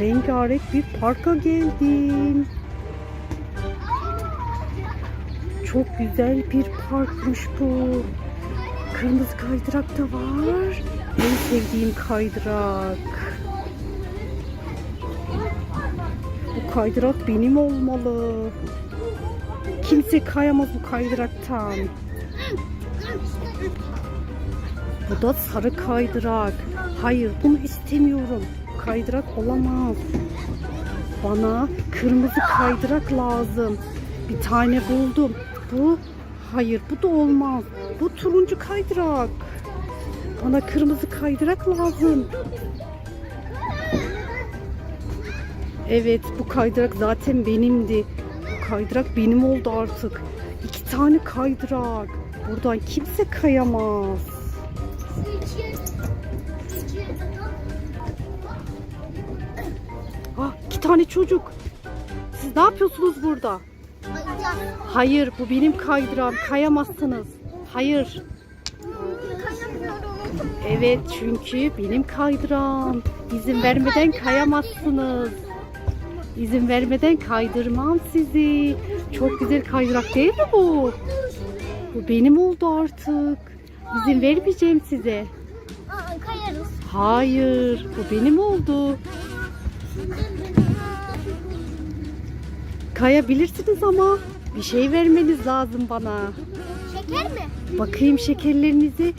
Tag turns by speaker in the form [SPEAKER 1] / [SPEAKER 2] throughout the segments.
[SPEAKER 1] Rengarenk bir parka geldim. Çok güzel bir parkmış bu. Kırmızı kaydırak da var. En sevdiğim kaydırak. Bu kaydırak benim olmalı. Kimse kayamaz bu kaydıraktan. Bu da sarı kaydırak. Hayır bunu istemiyorum. Kaydırak olamaz. Bana kırmızı kaydırak lazım. Bir tane buldum. Bu hayır bu da olmaz. Bu turuncu kaydırak. Bana kırmızı kaydırak lazım. Evet bu kaydırak zaten benimdi. Bu kaydırak benim oldu artık. İki tane kaydırak. Buradan kimse kayamaz. Ah iki tane çocuk. Siz ne yapıyorsunuz burada? Hayır bu benim kaydırağım. Kayamazsınız. Hayır. Evet çünkü benim kaydırağım. İzin vermeden kayamazsınız. İzin vermeden kaydırmam sizi. Çok güzel kaydırak değil mi bu? Bu benim oldu artık. İzin vermeyeceğim size. Hayır, bu benim oldu. Kayabilirsiniz ama bir şey vermeniz lazım bana.
[SPEAKER 2] Şeker mi?
[SPEAKER 1] Bakayım şekerlerinizi.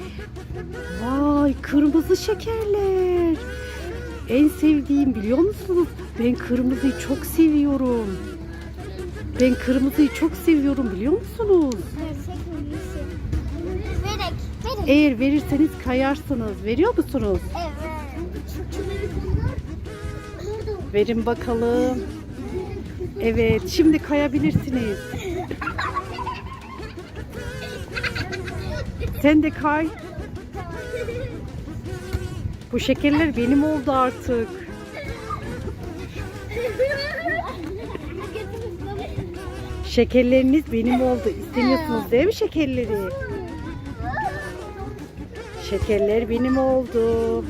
[SPEAKER 1] Vay, kırmızı şekerler. En sevdiğim biliyor musunuz? Ben kırmızıyı çok seviyorum. Ben kırmızıyı çok seviyorum biliyor musunuz?
[SPEAKER 2] Verek. Verek.
[SPEAKER 1] Eğer verirseniz kayarsınız. Veriyor musunuz?
[SPEAKER 2] Evet.
[SPEAKER 1] Verin bakalım. Evet, şimdi kayabilirsiniz. Sen de kay. Bu şekerler benim oldu artık. Şekerleriniz benim oldu. İstemiyorsunuz değil mi şekerleri? Şekerler benim oldu.